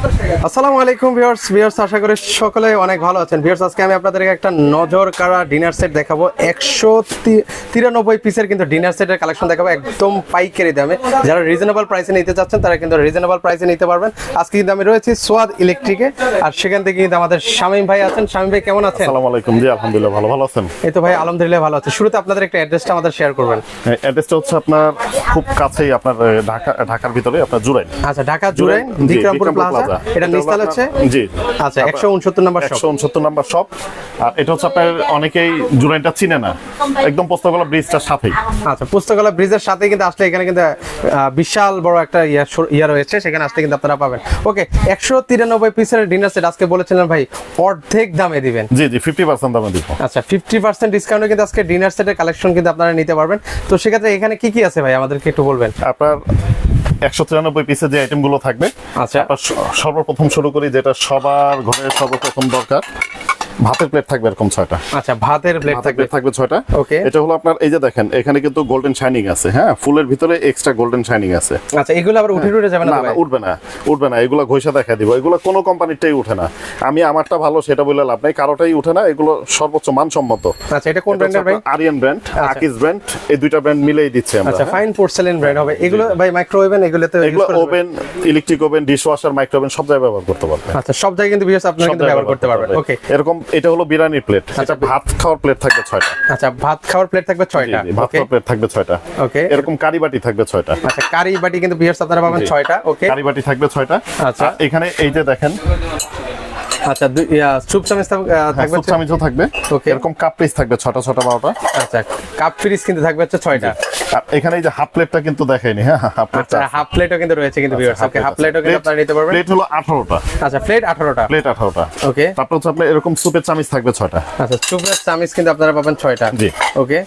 আসসালামু আলাইকুম viewers viewers আশা করি সকলে অনেক ভালো আছেন। ভিউয়ার্স আজকে আমি আপনাদেরকে একটা নজর কাড়া ডিনার সেট দেখাবো। একশো তিরানব্বই পিসের কিন্তু ডিনার সেটের কালেকশন দেখাবো একদম পাইকারি দামে। যারা রিজনেবল প্রাইসে নিতে চাচ্ছেন তারা কিন্তু রিজনেবল প্রাইসে নিতে পারবেন। আজকে কিন্তু আমি রয়েছি সোয়াদ ইলেকট্রিকে আর সেখান থেকে কিন্তু আমাদের শামীম ভাই আছেন। শামীম ভাই কেমন আছেন? আসসালামু আলাইকুম জি আলহামদুলিল্লাহ ভালো ভালো আছেন। এই তো ভাই আলহামদুলিল্লাহ ভালো আছে। শুরুতে আপনাদের একটা অ্যাড্রেসটা আমাদের শেয়ার করবেন। অ্যাড্রেসটা হচ্ছে আপনার খুব কাছেই আপনার ঢাকা ঢাকার ভিতরে আপনার জুরাইন। আচ্ছা ঢাকা জুরাইন বিক্রমপুর বিক্রমপুর প্লাজা প্লাজা। এটা নিস্তাল হচ্ছে? জি। আচ্ছা একশো উনসত্তর নাম্বার শপ একশো উনসত্তর নাম্বার শপ আর এটা হচ্ছে আপনার অনেকেই জুরাইনটা চিনে না। একদম পোস্তকলা ব্রিজটার সাথেই। আচ্ছা ব্রিজের সাথে কিন্তু আসলে এখানে কিন্তু বিশাল বড় একটা ইয়া রয়েছে। সেখানে আসলে কিন্তু আপনারা পাবেন। ওকে একশো তিরানব্বই পিসের ডিনার সেট আজকে বলেছিলেন ভাই অর্ধেক দামে দিবেন। জি জি ফিফটি পার্সেন্ট দামে দিব। আচ্ছা ফিফটি পার্সেন্ট ডিসকাউন্টে কিন্তু আজকে ডিনার সেটের কালেকশন কিন্তু আপনারা নিতে পারবেন। তো সেক্ষেত্রে এখানে কি কি আছে ভাই? আমাদেরকে একটু বলবেন। আপনার একশো তিরানব্বই পিসের যে আইটেমগুলো থাকবে আচ্ছা। সর্বপ্রথম শুরু করি যেটা সবার ঘরে সর্বপ্রথম দরকার ভাতের প্লেট থাকবে এরকম ছয়টা। আচ্ছা ভাতের প্লেট থাকবে থাকবে ছয়টা। Okay. এটা হলো আপনার এই যে দেখেন এখানে কিন্তু গোল্ডেন শাইনিং আছে হ্যাঁ? ফুলের ভিতরে এক্সট্রা গোল্ডেন শাইনিং আছে। আচ্ছা এগুলো আবার উঠে উঠে যাবে না না? উঠবে না উঠবে না এগুলো ঘষা দেখা দিব। এগুলো কোনো কোম্পানিরটাই উঠে না। আমি আমারটা ভালো সেটা বলে লাভ নাই কারোটাই উঠে না এগুলো সর্বোচ্চ মানসম্মত। আচ্ছা এটা কোন ব্র্যান্ডের ভাই? আরিয়ান ব্র্যান্ড আকিস ব্র্যান্ড এই দুইটা ব্র্যান্ড মিলেই দিচ্ছে আমরা আচ্ছা। ফাইন পোর্সেলেন ব্র্যান্ড হবে। এগুলো ভাই মাইক্রোওভেন এগুলোতে এগুলো oven electric oven dish washer micro oven সব জায়গায় ব্যবহার করতে পারবে আচ্ছা সব জায়গায় কিন্তু ভিউয়ার্স আপনারা কিন্তু ব্যবহার করতে পারবেন। ওকে এরকম এটা হলো বিরিয়ানির প্লেট আচ্ছা ভাত খাওয়ার প্লেট থাকবে ছয়টা। আচ্ছা ভাত খাওয়ার প্লেট থাকবে ছয়টা ভাত খাওয়ার প্লেট থাকবে ছয়টা। ওকে এরকম কারি বাটি থাকবে ছয়টা। আচ্ছা কারি বাটি কিন্তু বিয়ের আপনারা পাবেন। ছয়টা ওকে কারি বাটি থাকবে ছয়টা। আচ্ছা। এখানে এই যে দেখেন আচ্ছা ইয়া, চামচ থাকবে সুপ চামিচও থাকবে. এরকম কাপ পিস থাকবে ছটা ছটা বারোটা। আচ্ছা কাপ ফ্রিজ কিন্তু থাকবে হচ্ছে ছয়টা। এখানে এই যে হাফ প্লেটটা কিন্তু দেখাইনি হ্যাঁ হাফ আচ্ছা প্লেটটা হাফ প্লেটও কিন্তু রয়েছে কিন্তু ভিউয়ার্স ওকে হাফ প্লেটও কিন্তু আপনারা নিতে পারবেন। প্লেট হলো আঠারোটা। আচ্ছা প্লেট আঠারোটা। প্লেট আঠারোটা। ওকে তারপর হচ্ছে আপনার এরকম সুপের চামিচ থাকবে ছয়টা। আচ্ছা স্যুপের চামচ কিন্তু আপনারা পাবেন ছয়টা। জি। ওকে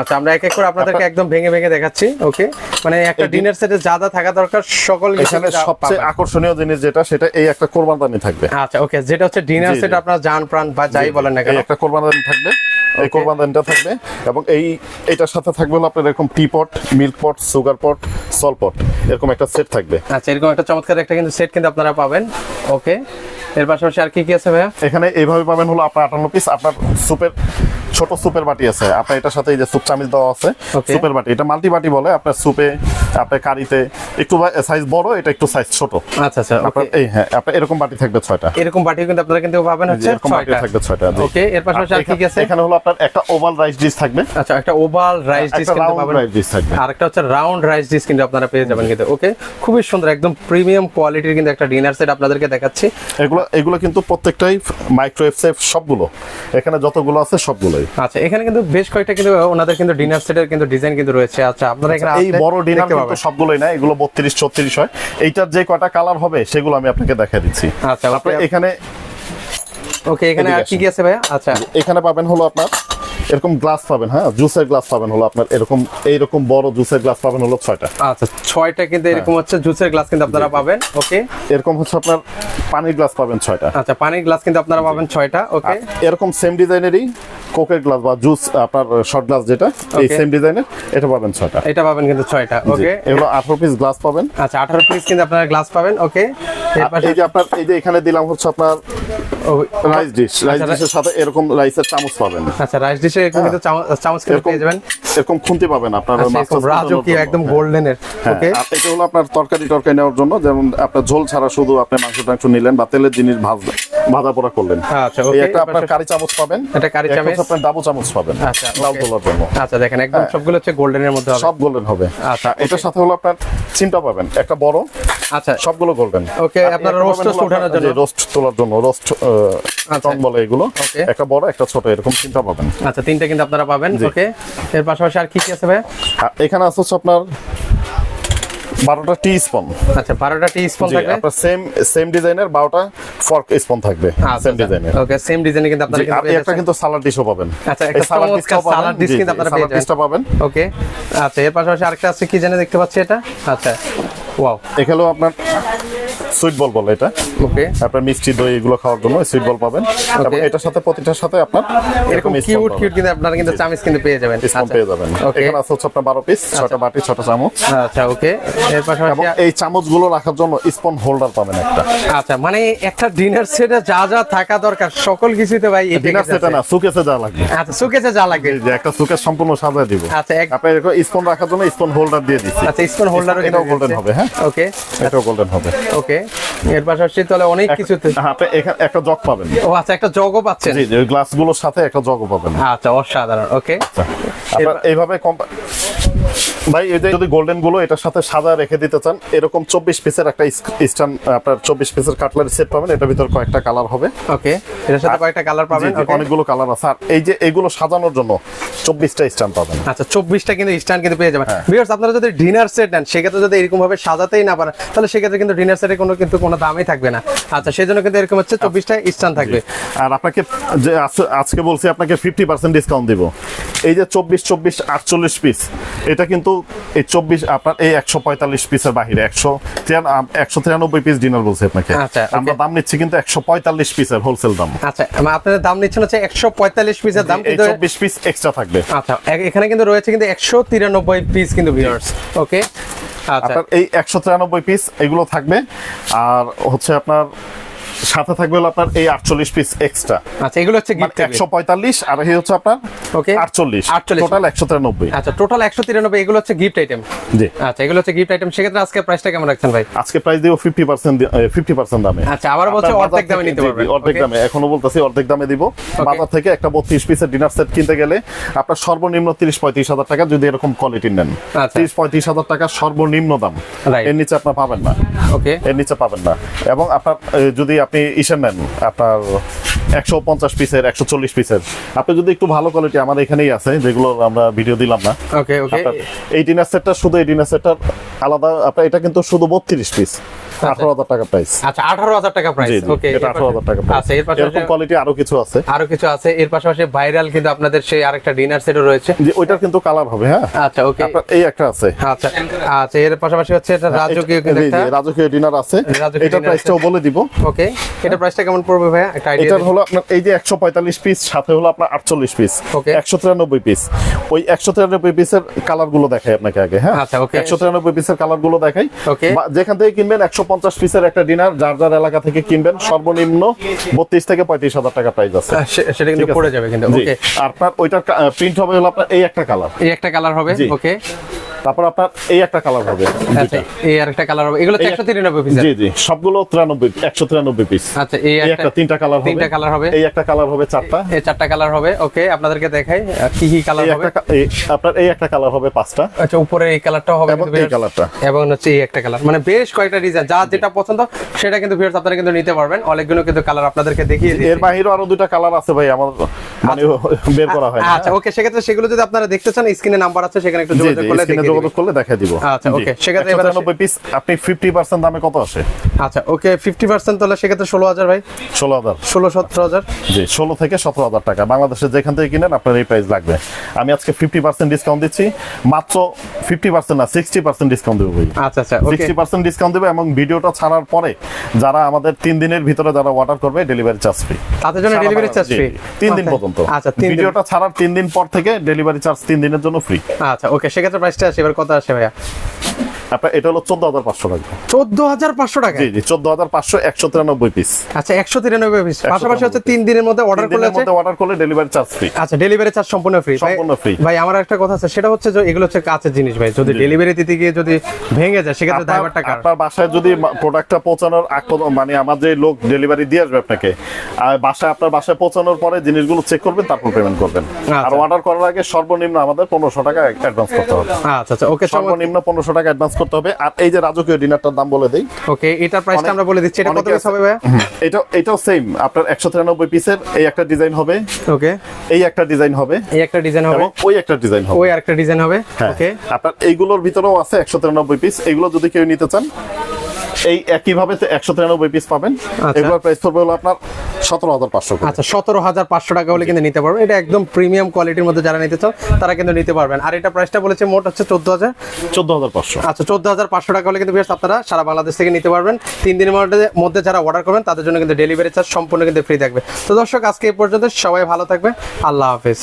আচ্ছা আমরা এক এক করে আপনাদেরকে একদম ভেঙে ভেঙে দেখাচ্ছি। ওকে মানে একটা ডিনার সেটে যা যা থাকা দরকার সকল এখানে সবচেয়ে আকর্ষণীয় জিনিস যেটা সেটা এই একটা কোরবানদানি থাকবে। আচ্ছা ওকে যেটা হচ্ছে ডিনার। সেট আপনারা জান প্রাণ বা যাই বলেন না কেন। একটা কোরবানদানি থাকবে এই কোরবানদানিটা থাকবে এবং এই এটার সাথে থাকবে হলো আপনার এরকম টি পট মিল্ক পট সুগার পট সল পট এরকম একটা সেট থাকবে। আচ্ছা এরকম একটা চমৎকার একটা কিন্তু সেট কিন্তু আপনারা পাবেন। ওকে এর পাশাপাশি আর কি কি আছে ভাইয়া? এখানে এইভাবে পাবেন হলো আপনার আটান্ন পিস আপনার সুপের ছোট সুপের বাটি আছে। আপনার এটার সাথে এই যে সুপ চামিচ দেওয়া আছে সুপের বাটি। এটা মাল্টি বাটি বলে আপনার সুপে আপনার কারিতে একটু সাইজ বড় এটা একটু সাইজ ছোট। আচ্ছা আচ্ছা আপনার এই হ্যাঁ আপনার এরকম বাটি থাকবে ছয়টা। এরকম বাটি কিন্তু আপনারা কিন্তু পাবেন হচ্ছে এরকম বাটি থাকবে ছয়টা ওকে এর পাশাপাশি আর কি কি আছে? এখানে- হলো আপনার একটা ওভাল রাইস ডিশ থাকবে। আচ্ছা একটা ওভাল রাইস ডিশ কিন্তু পাবেন। রাইস ডিশ থাকবে। আর একটা হচ্ছে রাউন্ড রাইস ডিশ কিন্তু আপনারা পেয়ে যাবেন কিন্তু ওকে খুবই সুন্দর একদম প্রিমিয়াম কোয়ালিটির কিন্তু একটা ডিনার সেট আপনাদেরকে দেখাচ্ছি। এগুলো এগুলো কিন্তু প্রত্যেকটাই মাইক্রোওয়েভ সেফ সবগুলো। এখানে যতগুলো আছে সবগুলোই। আচ্ছা এখানে কিন্তু বেশ কয়েকটা কিন্তু ওনাদের কিন্তু ডিনার সেটের কিন্তু ডিজাইন কিন্তু রয়েছে। আচ্ছা আপনারা এখানে এই বড় ডিনার কিন্তু সবগুলোই না এগুলো বত্রিশ ছত্রিশ হয়। এইটার যে কয়টা কালার হবে সেগুলো আমি আপনাকে দেখা দিচ্ছি। আচ্ছা, ওকে। এখানে ওকে এখানে আর কি কি আছে ভাইয়া? আচ্ছা। এখানে পাবেন হলো আপনার এরকম গ্লাস পাবেন হ্যাঁ? জুসের গ্লাস পাবেন হলো আপনার এরকম এইরকম বড় জুসের গ্লাস পাবেন হলো ছয়টা। আচ্ছা ছয়টা কিন্তু এরকম হচ্ছে জুসের গ্লাস কিন্তু আপনারা পাবেন ওকে? এরকম হচ্ছে আপনার পানির গ্লাস পাবেন ছয়টা। আচ্ছা পানির গ্লাস কিন্তু আপনারা পাবেন ছয়টা ওকে? এরকম সেম ডিজাইনেরই কোকের গ্লাস বা জুস আপনার শর্ট গ্লাস যেটা এই. সেম ডিজাইনের এটা পাবেন ছয়টা। এটা পাবেন কিন্তু ছয়টা ওকে এগুলো আঠারো পিস গ্লাস পাবেন। আচ্ছা আঠারো পিস কিন্তু আপনারা গ্লাস পাবেন ওকে এই যে আপনার এই যে এখানে দিলাম হচ্ছে আপনার রাইস ডিশ রাইস ডিশের সাথে এরকম রাইসের চামচ পাবেন। আচ্ছা রাইস ডিশে এরকম কিন্তু চামচ- কিন্তু পেয়ে যাবেন। এরকম খুন্তি পাবেন আপনার আচ্ছা, রাজকীয় একদম। গোল্ডেনের ওকে এটা হলো আপনার তরকারি টরকারি নেওয়ার জন্য যেমন আপনার ঝোল ছাড়া শুধু আপনি মাংস টাংস নিলেন বা তেলের জিনিস ভাজলেন। ভাজা পোড়া করলেন। আচ্ছা, আপনার কারি চামচ পাবেন। এটা কারি চামচ। আপনার ডাবু চামচ পাবেন। আচ্ছা okay। তোলার জন্য। আচ্ছা দেখেন একদম সবগুলো হচ্ছে গোল্ডেনের মধ্যে হবে। সব গোল্ডেন হবে। আচ্ছা, এটার সাথে হলো আপনার চিমটা পাবেন একটা বড়। আচ্ছা। সবগুলো গোল্ডেন। Okay, আপনারা ওঠানোর জন্য। রোস্ট তোলার জন্য রোস্ট টং বলে এগুলো. একটা বড় একটা ছোট এরকম চিমটা পাবেন। আচ্ছা তিনটা কিন্তু আপনারা পাবেন। ওকে এর পাশাপাশি আর কি কি আছে ভাই? এখানে আছে হচ্ছে আপনার বারোটা টি স্পন। আচ্ছা বারোটা টি স্পন থাকবে? আপনার সেম সেম ডিজাইনের বারোটা ফর্ক স্পন থাকবে সেম ডিজাইনের ওকে সেম ডিজাইনে কিন্তু আপনারা কিন্তু একটা কিন্তু সালাড ডিশও পাবেন। আচ্ছা, একটা সালাড ডিশ সালাড জি, কিন্তু আপনারা পেয়ে যাবেন। পাবেন। ওকে আচ্ছা এর পাশাপাশি আরেকটা আছে কি জানে দেখতে পাচ্ছি এটা? আচ্ছা ওয়াও এখানেও আপনার সুইট বল বলে এটা। ওকে আপনার মিষ্টি দই এগুলো খাওয়ার জন্য সুইট বল পাবেন। এবং এটার সাথে প্রতিটার সাথে আপনার এরকম কিউট কিউট কিন্তু আপনারা কিন্তু চামিচ কিন্তু পেয়ে যাবেন। স্পুন আচ্ছা। পেয়ে যাবেন। এখানে আছে হচ্ছে আপনার বারো পিস ছটা বাটি ছটা চামচ। আচ্ছা ওকে এর পাশাপাশি এই চামচগুলো রাখার জন্য স্পুন হোল্ডার পাবেন একটা। আচ্ছা মানে একটা ডিনার সেটে যা যা থাকা দরকার সকল কিছুতে ভাই এই ডিনার সেটা। না সুকেসে যা লাগবে। আচ্ছা সুকেসে যা লাগবে। যে একটা সুকেস সম্পূর্ণ সাজিয়ে দিব। আচ্ছা এক আপনি এরকম স্পুন রাখার জন্য স্পুন হোল্ডার দিয়ে দিচ্ছি আচ্ছা স্পুন হোল্ডারও এটাও গোল্ডেন হবে হ্যাঁ? ওকে এটাও গোল্ডেন হবে। ওকে এর পাশাপাশি তাহলে অনেক কিছুতে। হ্যাঁ, একটা জগ পাবেন। ও আচ্ছা একটা জগও পাচ্ছেন? জি জি ওই গ্লাসগুলোর সাথে একটা জগও পাবেন। আচ্ছা অসাধারণ ওকে। আপনার এইভাবে ভাই এই যে যদি গোল্ডেনগুলো এটার সাথে সাদা রেখে দিতে চান এরকম চব্বিশ পিসের একটা স্টান আপনার চব্বিশ পিসের কাটলারি সেট পাবেন এটার ভিতর কয়েকটা কালার হবে। ওকে এটার সাথে কয়েকটা কালার পাবেন? অনেকগুলো কালার আছে। আর এই যে এইগুলো সাজানোর জন্য চব্বিশটা স্ট্যান্ড পাবেন। আচ্ছা চব্বিশটা কিন্তু স্ট্যান্ড কিন্তু পেয়ে যাবেন। হ্যাঁ। ভিউয়ার্স আপনারা যদি ডিনার সেট নেন সেক্ষেত্রে যদি এরকম ভাবে সাজাতেই না পারেন তাহলে সেক্ষেত্রে কিন্তু ডিনার সেটে কোনো কিন্তু কোনো দামই থাকবে না। আচ্ছা সেই জন্য কিন্তু এরকম হচ্ছে চব্বিশটা স্ট্যান্ড থাকবে। আর আপনাকে যে আজকে বলছি আপনাকে ফিফটি পার্সেন্ট ডিসকাউন্ট দিব। এই যে চব্বিশ চব্বিশ আটচল্লিশ পিস এটা কিন্তু এই চব্বিশ আপনার এই একশো পঁয়তাল্লিশ পিসের বাহিরে একশো একশো তিরানব্বই পিস ডিনার বলছি আপনাকে। আচ্ছা, আমরা দাম নিচ্ছি কিন্তু একশো পঁয়তাল্লিশ পিসের হোলসেল দাম। আচ্ছা আপনাদের দাম নিচ্ছেন হচ্ছে একশো পঁয়তাল্লিশ পিসের দাম চব্বিশ পিস এক্সট্রা থাকবে। আচ্ছা এখানে কিন্তু রয়েছে কিন্তু একশো তিরানব্বই পিস কিন্তু ভিউয়ার্স ওকে? আচ্ছা। এই একশো তিরানব্বই পিস এগুলো থাকবে। আর হচ্ছে আপনার সাথে থাকবে হলো আপনার এই আটচল্লিশ পিস এক্সট্রা আচ্ছা এগুলো হচ্ছে গিফট একশো পঁয়তাল্লিশ আর এই হচ্ছে আপনার Okay. আটচল্লিশ। 48 টোটাল একশো তিরানব্বই। আচ্ছা টোটাল একশো তিরানব্বই এগুলো হচ্ছে গিফট আইটেম জি। আচ্ছা এগুলো হচ্ছে গিফট আইটেম সেক্ষেত্রে আজকে প্রাইসটা কেমন রাখছেন ভাই? আজকে প্রাইস দিব ফিফটি পার্সেন্ট ফিফটি পার্সেন্ট দামে। আচ্ছা, আবার বলছে অর্ধেক দামে নিতে পারবেন। অর্ধেক দামে। এখনও বলতেছি অর্ধেক দামে দিব। বাজার থেকে একটা বত্রিশ পিসের ডিনার সেট কিনতে গেলে আপনার সর্বনিম্ন তিরিশ পঁয়ত্রিশ হাজার টাকা যদি এরকম কোয়ালিটি নেন। আচ্ছা। তিরিশ পঁয়ত্রিশ হাজার টাকা সর্বনিম্ন দাম. এর নিচে আপনার পাবেন না। ওকে এর নিচে পাবেন না। এবং আপনার যদি আপনি ইসে নেন আপনার একশো পঞ্চাশ পিসের একশো চল্লিশ পিসের আপনি যদি একটু ভালো কোয়ালিটি আমার এখানেই আছে যেগুলো আমরা ভিডিও দিলাম না। ওকে ওকে এই ডিনার সেটটা শুধু এই ডিনার সেটটার আলাদা আপনার এটা কিন্তু শুধু বত্রিশ পিস আঠারো হাজার টাকা প্রাইস আচ্ছা আঠারো হাজার টাকা প্রাইস জি জি ওকে এটা আঠারো হাজার টাকা আচ্ছা এর পাশাপাশি কোয়ালিটি আরও কিছু আছে। আরও কিছু আছে। এর পাশাপাশি ভাইরাল কিন্তু আপনাদের সেই আরেকটা ডিনার সেটও রয়েছে। যে ওইটার কিন্তু কালার হবে হ্যাঁ। আচ্ছা ওকে আপনার এই একটা আছে। আচ্ছা আচ্ছা এর পাশাপাশি হচ্ছে এটা রাজকীয় কিন্তু একটা রাজকীয় ডিনার আছে। এটা প্রাইসটাও বলে দিব। ওকে এটা প্রাইসটা কেমন পড়বে ভাইয়া? একটা আইডিয়া এটার হলো আপনার এই যে একশো পঁয়তাল্লিশ পিস সাথে হলো আপনার আটচল্লিশ পিস একশো তিরানব্বই পিস ওই একশো তিরানব্বই পিসের কালারগুলো দেখাই আপনাকে আগে হ্যাঁ? আচ্ছা, একশো তিরানব্বই পিসের কালারগুলো দেখাই. যেখান থেকে কিনবেন একশো পঞ্চাশ পিসের একটা ডিনার যার যার এলাকা থেকে কিনবেন সর্বনিম্ন বত্রিশ থেকে পঁয়ত্রিশ হাজার টাকা প্রাইস আছে। সেটা কিন্তু পড়ে যাবে কিন্তু আর আপনার ওইটার প্রিন্ট হবে হলো আপনার এই একটা কালার এই একটা কালার হবে ওকে তারপর আপনার এই একটা কালার হবে আচ্ছা এই আরেকটা কালার হবে। এগুলো তো এই- একশো তিরানব্বই পিস জি জি সবগুলো তিরানব্বই একশো তিরানব্বই পিস আচ্ছা এই একটা তিনটা কালার হবে। তিনটা কালার হবে। এই একটা কালার হবে চারটা। এই চারটা কালার হবে ওকে আপনাদেরকে দেখাই কি কি কালার হবে। আপনার এই একটা কালার হবে পাঁচটা। আচ্ছা উপরে এই কালারটাও হবে এবং এই কালারটা এবং হচ্ছে এই একটা কালার মানে বেশ কয়েকটা ডিজাইন যা যেটা পছন্দ সেটা কিন্তু ভিউয়ার্স আপনারা কিন্তু নিতে পারবেন। অনেকগুলো কিন্তু কালার আপনাদেরকে দেখিয়ে এর দিয়েছি। আরও দুইটা কালার আছে ভাই আমার মানে বের করা হয় আচ্ছা ওকে সেক্ষেত্রে সেগুলো যদি আপনারা দেখতে চান স্ক্রিনে নাম্বার আছে সেখানে একটু যোগাযোগ করলে স্ক্রিনে যোগাযোগ করলে দেখা দিব। আচ্ছা, ওকে সেক্ষেত্রে এবার 90 পিস আপনি 50% দামে কত আসে? আচ্ছা ওকে ফিফটি পার্সেন্ট তাহলে সেক্ষেত্রে ষোলো হাজার ভাই? 16000 ষোলো সতেরো হাজার? জি 16 থেকে 17000 টাকা। বাংলাদেশে যেখান থেকে কিনেন আপনার এই প্রাইস লাগবে। আমি আজকে 50% ডিসকাউন্ট দিচ্ছি। মাত্র 50% না 60% ডিসকাউন্ট দেবো ভাই। আচ্ছা আচ্ছা সিক্সটি পার্সেন্ট ডিসকাউন্ট দেবে এবং ভিডিওটা ছাড়ার পরে যারা আমাদের তিন দিনের ভিতরে যারা অর্ডার করবে ডেলিভারি চার্জ ফ্রি তাদের জন্য ডেলিভারি চার্জ ফ্রি তিন দিন পর্যন্ত। আচ্ছা ভিডিওটা ছাড়ার তিন দিন পর থেকে ডেলিভারি চার্জ তিন দিনের জন্য ফ্রি আচ্ছা ওকে সেক্ষেত্রে প্রাইসটা আসে এবার কত আসে ভাইয়া? আপনার এটা হলো চোদ্দ হাজার পাঁচশো টাকা। চোদ্দ হাজার পাঁচশো টাকা? জি জি চোদ্দ হাজার পাঁচশো একশো তিরানব্বই পিস আচ্ছা একশো তিরানব্বই পিস পাশাপাশি হচ্ছে তিন দিনের মধ্যে অর্ডার করলে মধ্যে অর্ডার করলে ডেলিভারি চার্জ ফ্রি আচ্ছা ডেলিভারি চার্জ সম্পূর্ণ ফ্রি সম্পূর্ণ free। ভাই আমার একটা কথা আছে সেটা হচ্ছে যে এগুলো হচ্ছে কাছের জিনিস ভাই। যদি ডেলিভারি দিতে গিয়ে যদি ভেঙে যায় সেক্ষেত্রে ড্রাইভারটা কার? আপনার বাসায় যদি প্রোডাক্টটা পৌঁছানোর আগ মানে আমার যে লোক ডেলিভারি দিয়ে আসবে আপনাকে আর বাসায় আপনার বাসায় পৌঁছানোর পরে জিনিসগুলো চেক করবেন তারপর পেমেন্ট করবেন। আর আচ্ছা। অর্ডার করার আগে সর্বনিম্ন আমাদের পনেরোশো টাকা অ্যাডভান্স করতে হবে। আচ্ছা আচ্ছা ওকে সর্বনিম্ন পনেরোশো টাকা অ্যাডভান্স করতে হবে। আর এই যে রাজকীয় ডিনারটার দাম বলে দেই। ওকে এটার প্রাইসটা আমরা বলে দিচ্ছি। এটা কত পিস হবে ভাই এটা এটাও সেম আপনার একশো তিরানব্বই পিসের এই একটা ডিজাইন হবে। ওকে। এই একটা ডিজাইন হবে। এই একটা ডিজাইন হবে। ওই একটা ডিজাইন হবে। ওই আরেকটা ডিজাইন হবে। হ্যাঁ। ওকে। আপনার এইগুলোর ভিতরেও আছে একশো তিরানব্বই পিস এগুলো যদি কেউ নিতে চান এই একইভাবে একশো তিরানব্বই পিস পাবেন। আচ্ছা। এগুলোর প্রাইস পড়বে হলো আপনার সতেরো হাজার পাঁচশো আচ্ছা সতেরো হাজার পাঁচশো টাকা হলে কিন্তু নিতে পারবেন। এটা একদম প্রিমিয়াম কোয়ালিটির মধ্যে যারা নিতে চান তারা কিন্তু নিতে পারবেন। আর এটা প্রাইসটা বলেছে মোট হচ্ছে চোদ্দ হাজার। চোদ্দ হাজার পাঁচশো। আচ্ছা চোদ্দ হাজার পাঁচশো টাকা হলে কিন্তু ভিউয়ার্স আপনারা সারা বাংলাদেশ থেকে নিতে পারবেন। তিন দিনের মধ্যে মধ্যে যারা অর্ডার করবেন তাদের জন্য কিন্তু ডেলিভারি চার্জ সম্পূর্ণ কিন্তু ফ্রি থাকবে। তো দর্শক আজকে এই পর্যন্ত সবাই ভালো থাকবে আল্লাহ হাফেজ।